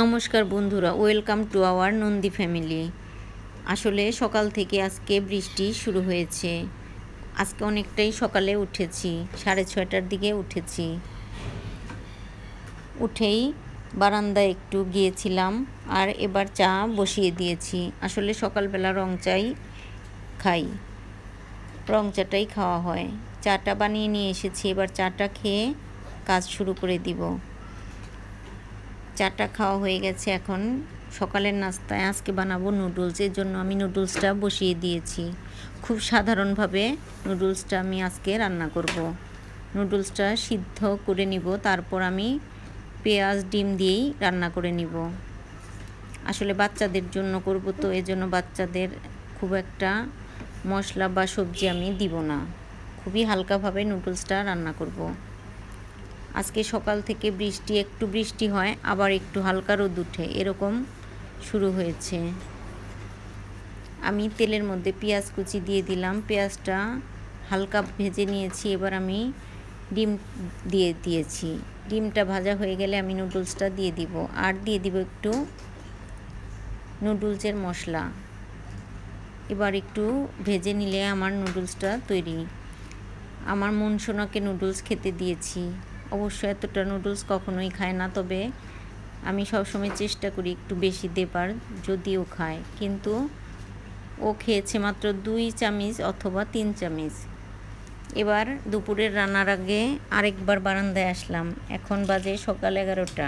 নমস্কার বন্ধুরা, welcome to our Nandi family. আসলে সকাল থেকে আজকে বৃষ্টি শুরু হয়েছে। আজকে অনেকটাই সকালে উঠেছি, সাড়ে ছয়টার দিকে উঠেছি। উঠেই বারান্দায় একটু গিয়েছিলাম আর এবার চা বসিয়ে দিয়েছি। আসলে সকালবেলা রং চাই খাই, রং চাটাই খাওয়া হয়। চাটা বানিয়ে নিয়ে এসেছি। এবার চাটা খেয়ে কাজ শুরু করে দিব। চাটা খাওয়া হয়ে গেছে এখন। সকালের নাস্তায় আজকে বানাবো নুডলস। এর জন্য আমি নুডলসটা বসিয়ে দিয়েছি। খুব সাধারণভাবে নুডলসটা আমি আজকে রান্না করব। নুডলসটা সিদ্ধ করে নিব। তারপর আমি পেঁয়াজ, ডিম দিয়েই রান্না করে নিব। আসলে বাচ্চাদের জন্য করব তো, এজন্য বাচ্চাদের খুব একটা মশলা বা সবজি আমি দিব না। খুবই হালকাভাবে নুডলসটা রান্না করব। আজকে সকাল থেকে বৃষ্টি, একটু বৃষ্টি হয়, আবার একটু হালকা রোদ উঠে। এরকম শুরু হয়েছে। আমি তেলের মধ্যে পেঁয়াজ কুচি দিয়ে দিলাম। পেঁয়াজটা হালকা ভেজে নিয়েছি, এবার আমি ডিম দিয়ে দিয়েছি। ডিমটা ভাজা হয়ে গেলে আমি নুডলসটা দিয়ে দিব। আর দিয়ে দিব একটু নুডলসের মশলা। এবার একটু ভেজে নিলে আমার নুডলসটা তৈরি। আমার মন সোনাকে নুডলস খেতে দিয়েছি। অবশ্য এতটা নুডলস কখনোই খায় না, তবে আমি সবসময় চেষ্টা করি একটু বেশি দেবার, যদিও খায়। কিন্তু ও খেয়েছে মাত্র দুই চামিচ অথবা তিন চামিচ। এবার দুপুরের রান্নার আগে আরেকবার বারান্দায় আসলাম। এখন বাজে সকাল এগারোটা।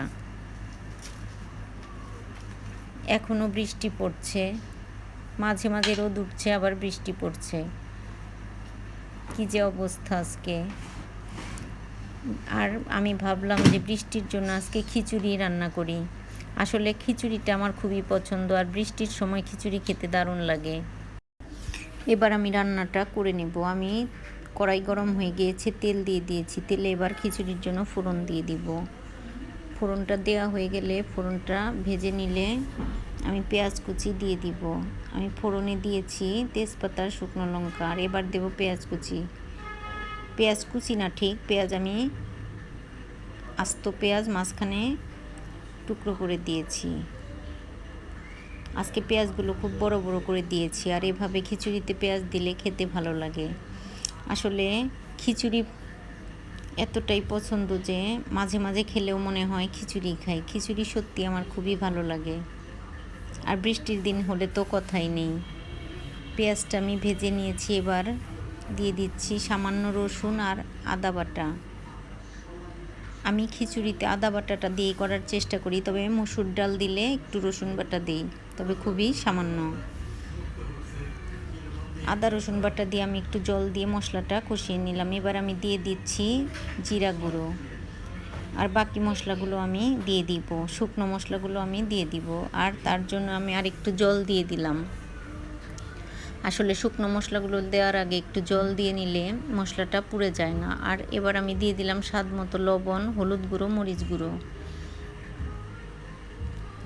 এখনও বৃষ্টি পড়ছে। মাঝে মাঝে রোদ উঠছে, আবার বৃষ্টি পড়ছে। কী যে অবস্থা আজকে? আর আমি ভাবলাম যে বৃষ্টির জন্য আজকে খিচুড়ি রান্না করি। আসলে খিচুড়িটা আমার খুবই পছন্দ আর বৃষ্টির সময় খিচুড়ি খেতে দারুণ লাগে। এবার আমি রান্নাটা করে নেব। আমি কড়াই গরম হয়ে গিয়েছে, তেল দিয়ে দিয়েছি। তেলে এবার খিচুড়ির জন্য ফোড়ন দিয়ে দিব। ফোড়নটা দেওয়া হয়ে গেলে ফোড়নটা ভেজে নিলে আমি পেঁয়াজ কুচি দিয়ে দিব। আমি ফোড়নে দিয়েছি তেজপাতা, শুকনো লঙ্কা, আর এবার দেব পেঁয়াজ কুচি। পেঁয়াজ কুচি না, ঠিক পেঁয়াজ আমি আস্ত পেঁয়াজ মাঝখানে টুকরো করে দিয়েছি। আজকে পেঁয়াজগুলো খুব বড় বড় করে দিয়েছি, আর এভাবে খিচুড়িতে পেঁয়াজ দিলে খেতে ভালো লাগে। আসলে খিচুড়ি এতটাই পছন্দ যে মাঝে মাঝে খেলেও মনে হয় খিচুড়ি খাই। খিচুড়ি সত্যি আমার খুবই ভালো লাগে। আর বৃষ্টির দিন হলে তো কথাই নেই। পেঁয়াজটা আমি ভেজে নিয়েছি এবার। দিয়ে দিচ্ছি সামান্য রসুন আর আদা বাটা। আমি খিচুড়িতে আদা বাটাটা দিয়ে করার চেষ্টা করি, তবে মসুর ডাল দিলে একটু রসুন বাটা দিই, তবে খুবই সামান্য। আদা রসুন বাটা দিয়ে আমি একটু জল দিয়ে মশলাটা কষিয়ে নিলাম। এবার আমি দিয়ে দিচ্ছি জিরা গুঁড়ো। আর বাকি মশলাগুলো আমি দিয়ে দিব, শুকনো মশলাগুলো আমি দিয়ে দিব, আর তার জন্য আমি আর একটু জল দিয়ে দিলাম। আসলে শুকনো মশলাগুলো দেওয়ার আগে একটু জল দিয়ে নিলে মশলাটা পুড়ে যায় না। আর এবার আমি দিয়ে দিলাম স্বাদ মতো লবণ, হলুদ গুঁড়ো, মরিচ গুঁড়ো।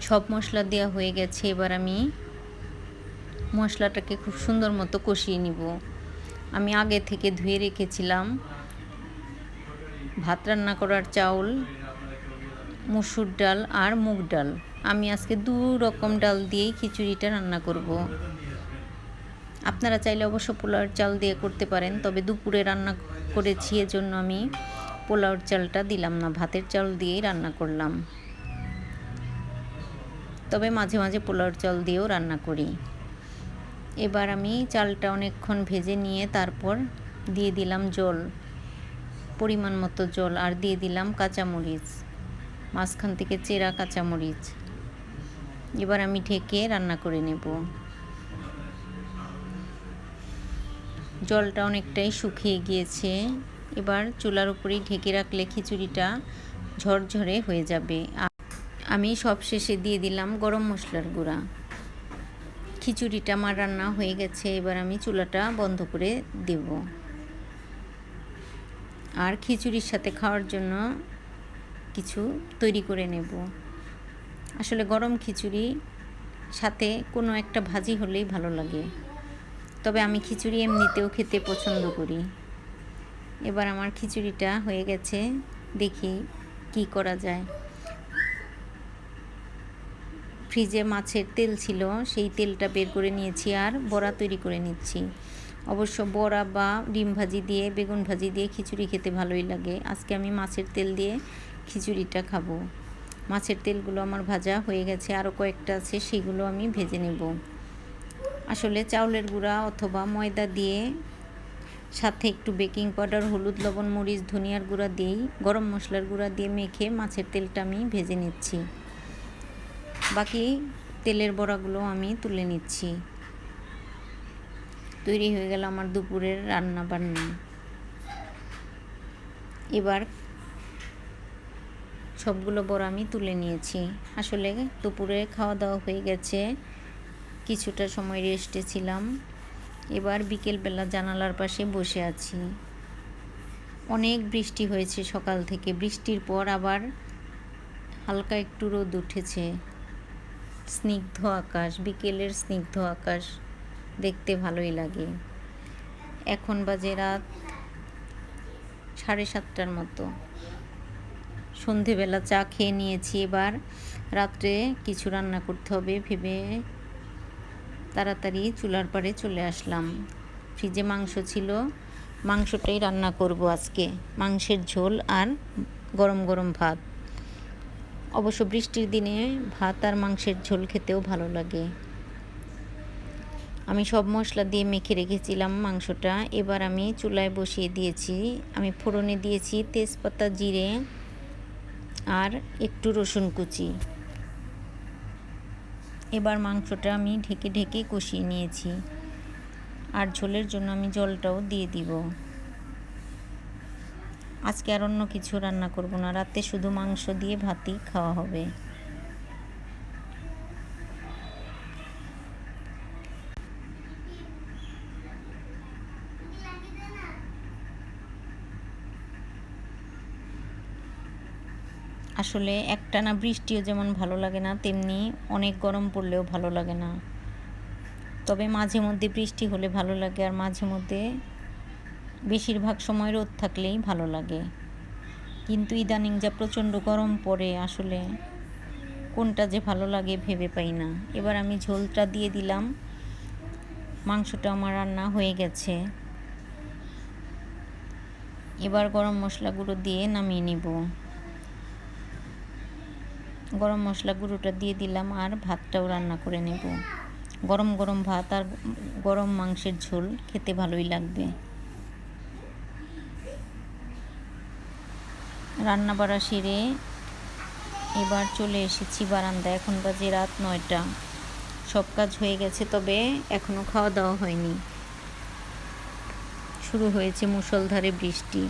সব মশলা দেওয়া হয়ে গেছে, এবার আমি মশলাটাকে খুব সুন্দর মতো কষিয়ে নিব। আমি আগে থেকে ধুয়ে রেখেছিলাম। ভাত রান্না করার চাউল, মুসুর ডাল আর মুগ ডাল। আমি আজকে দু রকম ডাল দিয়েই খিচুড়িটা রান্না করব। আপনারা চাইলে অবশ্য পোলাওর চাল দিয়ে করতে পারেন, তবে দুপুরে রান্না করেছি, এজন্য আমি পোলাওর চালটা দিলাম না, ভাতের চাল দিয়েই রান্না করলাম। তবে মাঝে মাঝে পোলাওর চাল দিয়েও রান্না করি। এবার আমি চালটা অনেকক্ষণ ভেজে নিয়ে তারপর দিয়ে দিলাম জল। পরিমাণ মতো জল আর দিয়ে দিলাম কাঁচামরিচ, মাঝখান থেকে চেরা কাঁচামরিচ। এবার আমি ঢেকে রান্না করে নেব। জলটা অনেকটাই শুকিয়ে গিয়েছে। এবার চুলার উপরেই ঢেকে রাখলে খিচুড়িটা ঝরঝরে হয়ে যাবে। আমি সব শেষে দিয়ে দিলাম গরম মশলার গুঁড়া। খিচুড়িটা আমার রান্না হয়ে গেছে, এবার আমি চুলাটা বন্ধ করে দেব। আর খিচুড়ির সাথে খাওয়ার জন্য কিছু তৈরি করে নেব। আসলে গরম খিচুড়ি সাথে কোনো একটা ভাজি হলেই ভালো লাগে। তবে আমি খিচুড়ি এমনিতেও খেতে পছন্দ করি। এবার আমার খিচুড়িটা হয়ে গেছে, দেখি কি করা যায়। ফ্রিজে মাছের তেল ছিল, সেই তেলটা বের করে নিয়েছি আর বড়া তৈরি করে নিচ্ছি। অবশ্য বড়া বা ডিম ভাজি দিয়ে, বেগুন ভাজি দিয়ে খিচুড়ি খেতে ভালোই লাগে। আজকে আমি মাছের তেল দিয়ে খিচুড়িটা খাব। মাছের তেলগুলো আমার ভাজা হয়ে গেছে আরও কয়েকটা আছে, সেগুলো আমি ভেজে নেব। আসলে চাউলের গুঁড়া অথবা ময়দা দিয়ে সাথে একটু বেকিং পাউডার, হলুদ, লবণ, মরিচ, ধনিয়ার গুঁড়া দিয়েই, গরম মশলার গুঁড়া দিয়ে মেখে মাছের তেলটা আমি ভেজে নিচ্ছি। বাকি তেলের বড়াগুলো আমি তুলে নিচ্ছি। তৈরি হয়ে গেল আমার দুপুরের রান্না বান্না। এবার সবগুলো বড় আমি তুলে নিয়েছি। আসলে দুপুরে খাওয়া দাওয়া হয়ে গেছে, কিছুটা সময় রেস্টে ছিলাম। এবার বিকেলবেলা জানালার পাশে বসে আছি। অনেক বৃষ্টি হয়েছে সকাল থেকে, বৃষ্টির পর আবার হালকা একটু রোদ উঠেছে। স্নিগ্ধ আকাশ, বিকেলের স্নিগ্ধ আকাশ। দেখতে ভালোই লাগে। এখন বাজে রাত সাড়ে সাতটার মতো। সন্ধেবেলা চা খেয়ে নিয়েছি এবার। রাত্রে কিছু রান্না করতে হবে ভেবে তাড়াতাড়ি চুলার পাড়ে চলে আসলাম। ফ্রিজে মাংস ছিল। মাংসটাই রান্না করব আজকে। মাংসের ঝোল আর গরম গরম ভাত। অবশ্য বৃষ্টির দিনে ভাত আর মাংসের ঝোল খেতেও ভালো লাগে। আমি সব মশলা দিয়ে মেখে রেখেছিলাম মাংসটা। এবার আমি চুলায় বসিয়ে দিয়েছি। আমি ফোড়নে দিয়েছি তেজপাতা, জিরে আর একটু রসুন কুচি। এবার মাংসটা আমি ঢেকে ঢেকে কষিয়ে নিয়েছি। আর ঝোলের জন্য আমি জলটাও দিয়ে দিব। আজকে আর অন্য কিছু রান্না করব না। রাতে শুধু মাংস দিয়ে ভাতই খাওয়া হবে। আসলে একটানা বৃষ্টিও যেমন ভালো লাগে না, তেমনি অনেক গরম পড়লেও ভালো লাগে না। তবে মাঝে মধ্যে বৃষ্টি হলে ভালো লাগে, আর মাঝে মধ্যে বেশিরভাগ সময় রোদ থাকলেই ভালো লাগে। কিন্তু ইদানিং যা প্রচণ্ড গরম পড়ে, আসলে কোনটা যে ভালো লাগে ভেবে পাই না। এবার আমি ঝোলটা দিয়ে দিলাম। মাংসটা আমার রান্না হয়ে গেছে। এবার গরম মশলা গুঁড়ো দিয়ে নামিয়ে নিব। গরম মশলা গুঁড়োটা দিয়ে দিলাম আর ভাতটাও রান্না করে নেব। গরম গরম ভাত আর গরম মাংসের ঝোল খেতে ভালোই লাগবে। রান্না বাড়া সেরে এবার চলে এসেছি বারান্দা এখন বাজে রাত নয়টা। সব কাজ হয়ে গেছে, তবে এখনও খাওয়া দাওয়া হয়নি। শুরু হয়েছে মুষলধারে বৃষ্টি।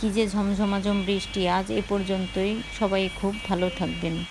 কী যে ঝমঝমাঝম বৃষ্টি আজ এ পর্যন্তই। সবাই খুব ভালো থাকবেন।